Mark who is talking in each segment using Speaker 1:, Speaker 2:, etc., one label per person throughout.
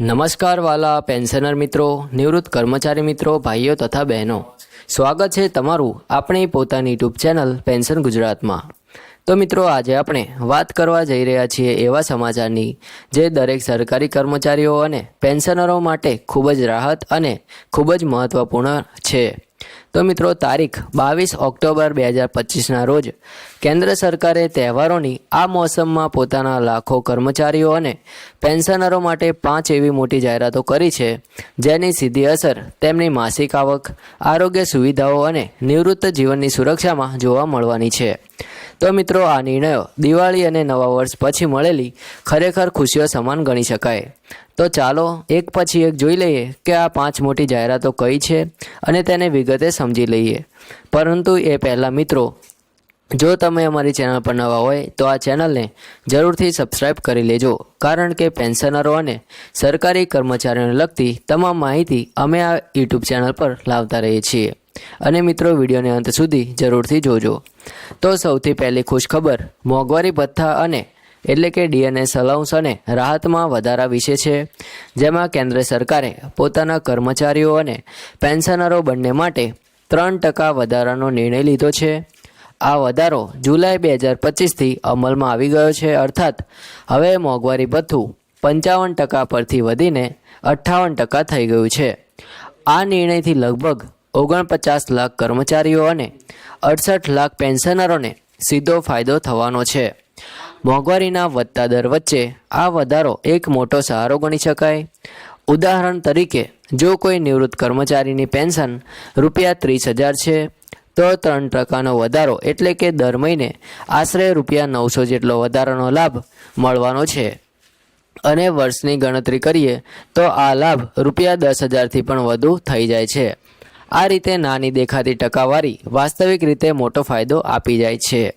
Speaker 1: નમસ્કાર વાલા પેન્શનર મિત્રો, નિવૃત્ત કર્મચારી મિત્રો, ભાઈઓ તથા બહેનો. સ્વાગત છે તમારું આપણી પોતાની યુટ્યુબ ચેનલ પેન્શન ગુજરાતમાં. તો મિત્રો, આજે આપણે વાત કરવા જઈ રહ્યા છીએ એવા સમાચારની, જે દરેક સરકારી કર્મચારીઓ અને પેન્શનરો માટે ખૂબ જ રાહત અને ખૂબ જ મહત્ત્વપૂર્ણ છે. તો મિત્રો, તારીખ બાવીસ ઓક્ટોબર બે હજાર પચીસના રોજ કેન્દ્ર સરકારે તહેવારોની આ મોસમમાં પોતાના લાખો કર્મચારીઓ અને પેન્શનરો માટે પાંચ એવી મોટી જાહેરાતો કરી છે, જેની સીધી અસર તેમની માસિક આવક, આરોગ્ય સુવિધાઓ અને નિવૃત્ત જીવનની સુરક્ષામાં જોવા મળવાની છે. તો મિત્રો, આ નિર્ણયો દિવાળી અને નવા વર્ષ પછી મળેલી ખરેખર ખુશીઓ સમાન ગણી શકાય. તો ચાલો એક પછી એક જોઈ લઈએ કે આ પાંચ મોટી જાહેરાતો કઈ છે અને તેને વિગતે સમજી લઈએ. પરંતુ એ પહેલાં મિત્રો, જો તમે અમારી ચેનલ પર નવા હોય, તો આ ચેનલને જરૂરથી સબસ્ક્રાઇબ કરી લેજો. કારણ કે પેન્શનરો અને સરકારી કર્મચારીઓને લગતી તમામ માહિતી અમે આ યુટ્યુબ ચેનલ પર લાવતા રહીએ છીએ. અને મિત્રો, વિડીયોને અંત સુધી જરૂરથી જોજો. તો સૌથી પહેલી ખુશખબર, મોંઘવારી ભથ્થા અને એટલે કે ડીએનએસ અલાઉન્સ અને રાહતમાં વધારા વિશે છે. જેમાં કેન્દ્ર સરકારે પોતાના કર્મચારીઓ અને પેન્શનરો બંને માટે ત્રણ ટકા વધારાનો નિર્ણય લીધો છે. આ વધારો જુલાઈ બે હજાર પચીસથી અમલમાં આવી ગયો છે, અર્થાત હવે મોંઘવારી ભથ્થું પંચાવન ટકા પરથી વધીને અઠ્ઠાવન ટકા થઈ ગયું છે. આ નિર્ણયથી લગભગ ઓગણપચાસ લાખ કર્મચારીઓ અને અડસઠ લાખ પેન્શનરોને સીધો ફાયદો થવાનો છે. મોંઘવારીના વધતા દર વચ્ચે આ વધારો એક મોટો સહારો ગણી શકાય. ઉદાહરણ તરીકે, જો કોઈ નિવૃત્ત કર્મચારીની પેન્શન રૂપિયા ત્રીસ હજાર છે, તો ત્રણ ટકાનો વધારો એટલે કે દર મહિને આશરે રૂપિયા નવસો જેટલો વધારાનો લાભ મળવાનો છે. અને વર્ષની ગણતરી કરીએ, તો આ લાભ રૂપિયા દસ હજારથી પણ વધુ થઈ જાય છે. આ રીતે નાની દેખાતી ટકાવારી વાસ્તવિક રીતે મોટો ફાયદો આપી જાય છે.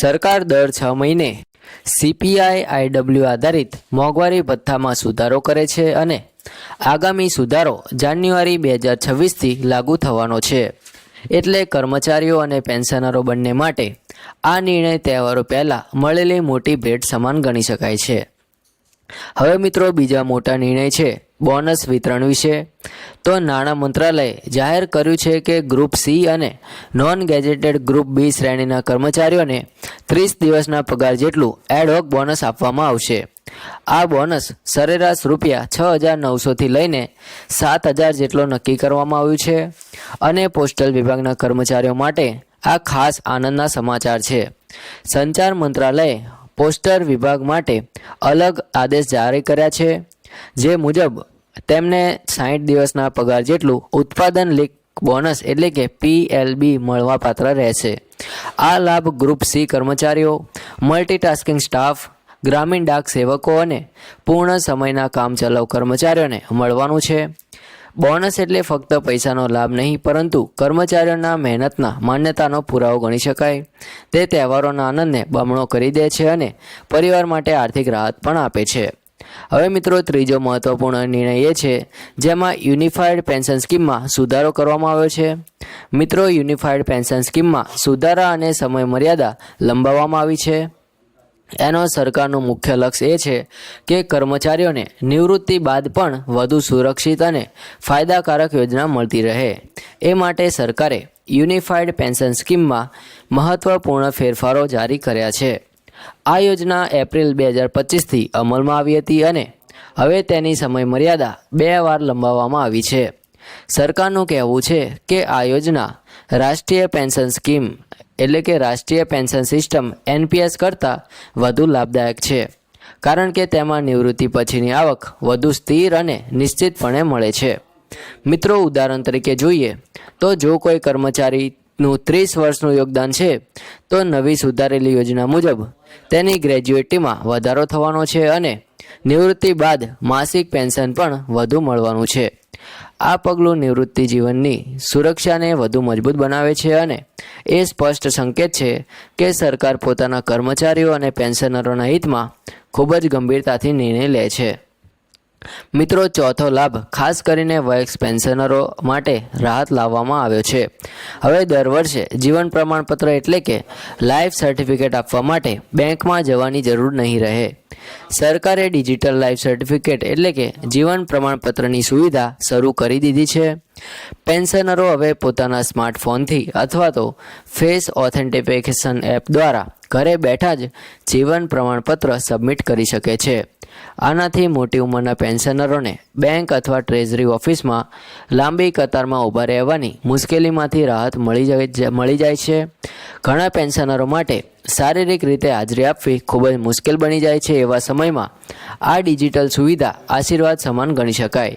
Speaker 1: સરકાર દર છ મહિને સીપીઆઈ આઈડબ્લ્યુ આધારિત મોંઘવારી ભથ્થામાં સુધારો કરે છે અને આગામી સુધારો જાન્યુઆરી બે હજાર છવ્વીસથી લાગુ થવાનો છે. એટલે કર્મચારીઓ અને પેન્શનરો બંને માટે આ નિર્ણય તહેવારો પહેલાં મળેલી મોટી ભેટ સમાન ગણી શકાય છે. હવે મિત્રો બીજા મોટા નિર્ણય છે બોનસ વિતરણ વિશે. તો નાણાં મંત્રાલયે જાહેર કર્યું છે કે ગ્રુપ સી અને નોન ગેજેટેડ ગ્રુપ બી શ્રેણીના કર્મચારીઓને ત્રીસ દિવસના પગાર જેટલું એડહોક બોનસ આપવામાં આવશે. આ બોનસ સરેરાશ રૂપિયા છ હજાર નવસોથી લઈને સાત હજાર જેટલો નક્કી કરવામાં આવ્યું છે. અને પોસ્ટલ વિભાગના કર્મચારીઓ માટે આ ખાસ આનંદના સમાચાર છે. સંચાર મંત્રાલયે પોસ્ટર વિભાગ માટે અલગ આદેશ જારી કર્યા છે, જે મુજબ તેમને સાઠ દિવસના પગાર જેટલું ઉત્પાદન લીક બોનસ એટલે કે પીએલબી મળવાપાત્ર રહેશે. આ લાભ ગ્રુપ સી કર્મચારીઓ, મલ્ટીટાસ્કિંગ સ્ટાફ, ગ્રામીણ ડાક સેવકો અને પૂર્ણ સમયના કામચલાઉ કર્મચારીઓને મળવાનું છે. બોનસ એટલે ફક્ત પૈસાનો લાભ નહીં, પરંતુ કર્મચારીઓના મહેનતના માન્યતાનો પુરાવો ગણી શકાય. તે તહેવારોના આનંદને બમણો કરી દે છે અને પરિવાર માટે આર્થિક રાહત પણ આપે છે. હવે મિત્રો, ત્રીજો મહત્વપૂર્ણ નિર્ણય એ છે, જેમાં યુનિફાઈડ પેન્શન સ્કીમમાં સુધારો કરવામાં આવ્યો છે. મિત્રો, યુનિફાઈડ પેન્શન સ્કીમમાં સુધારા અને સમય મર્યાદા લંબાવવામાં આવી છે. એનો સરકારનું મુખ્ય લક્ષ્ય એ છે કે કર્મચારીઓને નિવૃત્તિ બાદ પણ વધુ સુરક્ષિત અને ફાયદાકારક યોજના મળતી રહે. એ માટે સરકારે યુનિફાઈડ પેન્શન સ્કીમમાં મહત્વપૂર્ણ ફેરફારો જારી કર્યા છે. આ યોજના એપ્રિલ બે હજાર પચીસથી અમલમાં આવી હતી અને હવે તેની સમય મર્યાદા બે વાર લંબાવવામાં આવી છે. સરકારનું કહેવું છે કે આ યોજના રાષ્ટ્રીય પેન્શન સ્કીમ એટલે કે રાષ્ટ્રીય પેન્શન સિસ્ટમ એનપીએસ કરતાં વધુ લાભદાયક છે. કારણ કે તેમાં નિવૃત્તિ પછીની આવક વધુ સ્થિર અને નિશ્ચિતપણે મળે છે. મિત્રો, ઉદાહરણ તરીકે જોઈએ તો જો કોઈ કર્મચારીનું ત્રીસ વર્ષનું યોગદાન છે, તો નવી સુધારેલી યોજના મુજબ તેની ગ્રેજ્યુએટીમાં વધારો થવાનો છે અને નિવૃત્તિ બાદ માસિક પેન્શન પણ વધુ મળવાનું છે. આ પગલું નિવૃત્તિ જીવનની સુરક્ષાને વધુ મજબૂત બનાવે છે અને એ સ્પષ્ટ સંકેત છે કે સરકાર પોતાના કર્મચારીઓ અને પેન્શનરોના હિતમાં ખૂબ જ ગંભીરતાથી નિર્ણય લે છે. મિત્રો, ચોથો લાભ ખાસ કરીને વયસ્ક પેન્શનરો માટે રાહત લાવવામાં આવ્યો છે. હવે દર વર્ષે જીવન પ્રમાણપત્ર એટલે કે લાઈફ સર્ટિફિકેટ આપવા માટે બેંકમાં જવાની જરૂર નહીં રહે. સરકારે ડિજિટલ લાઈફ સર્ટિફિકેટ એટલે કે જીવન પ્રમાણપત્રની સુવિધા શરૂ કરી દીધી છે. પેન્શનરો હવે પોતાના સ્માર્ટફોનથી અથવા તો ફેસ ઓથેન્ટિફિકેશન એપ દ્વારા ઘરે બેઠા જ જીવન પ્રમાણપત્ર સબમિટ કરી શકે છે. આનાથી મોટી ઉંમરના પેન્શનરોને બેંક અથવા ટ્રેઝરી ઓફિસમાં લાંબી કતારમાં ઊભા રહેવાની મુશ્કેલીમાંથી રાહત મળી જાય મળી જાય છે. ઘણા પેન્શનરો માટે શારીરિક રીતે હાજરી આપવી ખૂબ જ મુશ્કેલ બની જાય છે એવા સમયમાં આ ડિજિટલ સુવિધા આશીર્વાદ સમાન ગણી શકાય.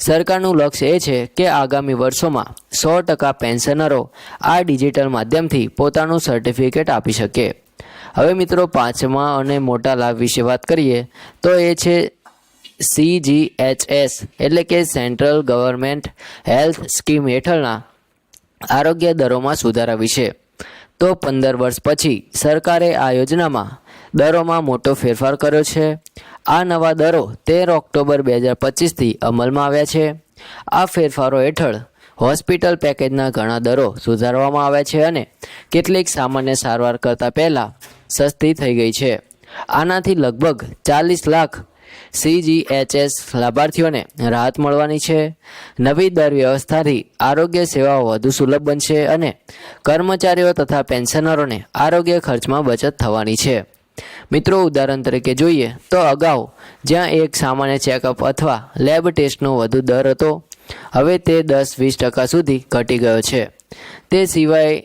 Speaker 1: સરકારનું લક્ષ્ય એ છે કે આગામી વર્ષોમાં સો ટકા પેન્શનરો આ ડિજિટલ માધ્યમથી પોતાનું સર્ટિફિકેટ આપી શકે. હવે મિત્રો પાંચમા અને મોટા લાભ વિશે વાત કરીએ તો એ છે સીજીએચએસ એટલે કે સેન્ટ્રલ ગવર્મેન્ટ હેલ્થ સ્કીમ હેઠળના આરોગ્ય દરોમાં સુધારા વિશે. તો પંદર વર્ષ પછી સરકારે આ યોજનામાં દરોમાં મોટો ફેરફાર કર્યો છે. આ નવા દરો તેર ઓક્ટોબર બે હજાર પચીસથી અમલમાં આવ્યા છે. આ ફેરફારો હેઠળ હોસ્પિટલ પેકેજના ઘણા દરો સુધારવામાં આવ્યા છે અને કેટલીક સામાન્ય સારવાર કરતાં પહેલાં સસ્તી થઈ ગઈ છે. આનાથી લગભગ ચાલીસ લાખ સીજીએચએસ લાભાર્થીઓને રાહત મળવાની છે. નવી દર વ્યવસ્થાથી આરોગ્ય સેવાઓ વધુ સુલભ બનશે અને કર્મચારીઓ તથા પેન્શનરોને આરોગ્ય ખર્ચમાં બચત થવાની છે. મિત્રો, ઉદાહરણ તરીકે જોઈએ તો અગાઉ જ્યાં એક સામાન્ય ચેકઅપ અથવા લેબ ટેસ્ટનો વધુ દર હતો, હવે તે દસ વીસ ટકા સુધી ઘટી ગયો છે. તે સિવાય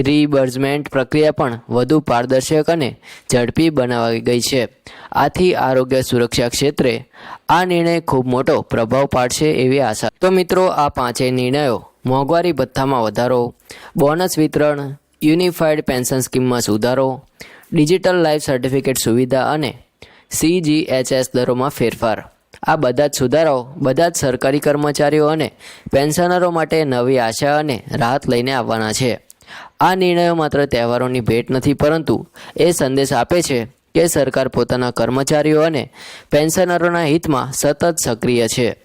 Speaker 1: રીબર્સમેન્ટ પ્રક્રિયા પણ વધુ પારદર્શક અને ઝડપી બનાવાઈ ગઈ છે. આથી આરોગ્ય સુરક્ષા ક્ષેત્રે આ નિર્ણય ખૂબ મોટો પ્રભાવ પાડશે એવી આશા. તો મિત્રો, આ પાંચેય નિર્ણયો મોંઘવારી ભથ્થામાં વધારો, બોનસ વિતરણ, યુનિફાઈડ પેન્શન સ્કીમમાં સુધારો, ડિજિટલ લાઈફ સર્ટિફિકેટ સુવિધા અને સીજીએચએસ દરોમાં ફેરફાર. આ બધા જ સુધારાઓ બધા જ સરકારી કર્મચારીઓ અને પેન્શનરો માટે નવી આશા અને રાહત લઈને આવવાના છે. આ નિર્ણયો માત્ર તહેવારોની ભેટ નથી, પરંતુ એ સંદેશ આપે છે કે સરકાર પોતાના કર્મચારીઓ અને પેન્શનરોના હિતમાં સતત સક્રિય છે.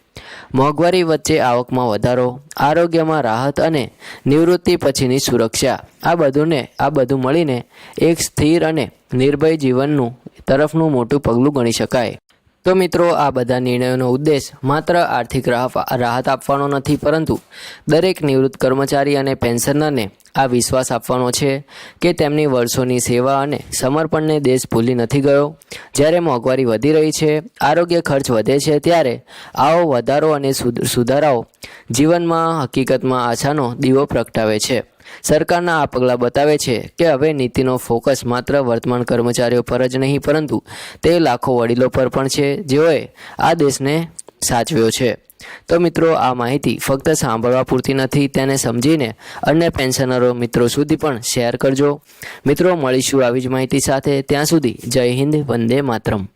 Speaker 1: મોંઘવારી વચ્ચે આવકમાં વધારો, આરોગ્યમાં રાહત અને નિવૃત્તિ પછીની સુરક્ષા, આ બધુંને, આ બધું મળીને એક સ્થિર અને નિર્ભય જીવનનું, તરફનું મોટું પગલું ગણી શકાય. તો મિત્રો, આ બધા નિર્ણયોનો ઉદ્દેશ માત્ર આર્થિક રાહ- રાહત આપવાનો નથી, પરંતુ દરેક નિવૃત્ત કર્મચારી અને પેન્શનરને આ વિશ્વાસ આપવાનો છે કે તેમની વર્ષોની સેવા અને સમર્પણને દેશ ભૂલી નથી ગયો. જ્યારે મોંઘવારી વધી રહી છે, આરોગ્ય ખર્ચ વધે છે, ત્યારે આવો વધારો અને સુધ- સુધારાઓ જીવનમાં હકીકતમાં આશાનો દીવો પ્રગટાવે છે. સરકારના આ પગલાં બતાવે છે કે હવે નીતિનો ફોકસ માત્ર વર્તમાન કર્મચારીઓ પર જ નહીં, પરંતુ તે લાખો વડીલો પર પણ છે, જેઓએ આ દેશને સાચવ્યો છે. તો મિત્રો, આ માહિતી ફક્ત સાંભળવા પૂરતી નથી, તેને સમજીને અન્ય પેન્શનરો મિત્રો સુધી પણ શેર કરજો. મિત્રો, મળીશું આવી જ માહિતી સાથે. ત્યાં સુધી જય હિન્દ, વંદે માતરમ.